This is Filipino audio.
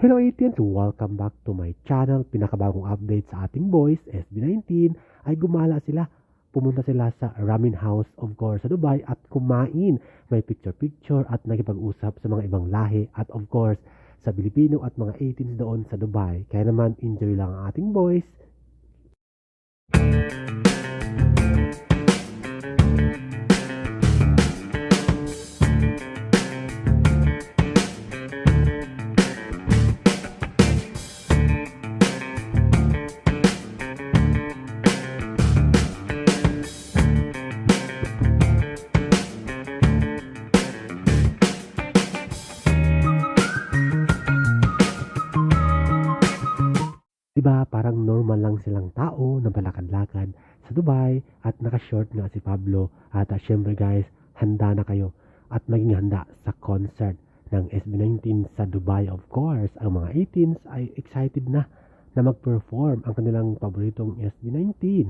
hello 18 Welcome back to my channel. Pinakabagong update sa ating boys, SB19, ay gumala sila. Pumunta sila sa ramen house of course sa Dubai at kumain. May picture-picture at nakipag-usap sa mga ibang lahi at of course sa Pilipino at mga 18s doon sa Dubai. Kaya naman enjoy lang ang ating boys. Diba parang normal lang silang tao na balakad-lakad sa Dubai at naka-short nga si Pablo. At uh, syempre guys, handa na kayo at maging handa sa concert ng SB19 sa Dubai of course. Ang mga 18s ay excited na na mag-perform ang kanilang paboritong SB19.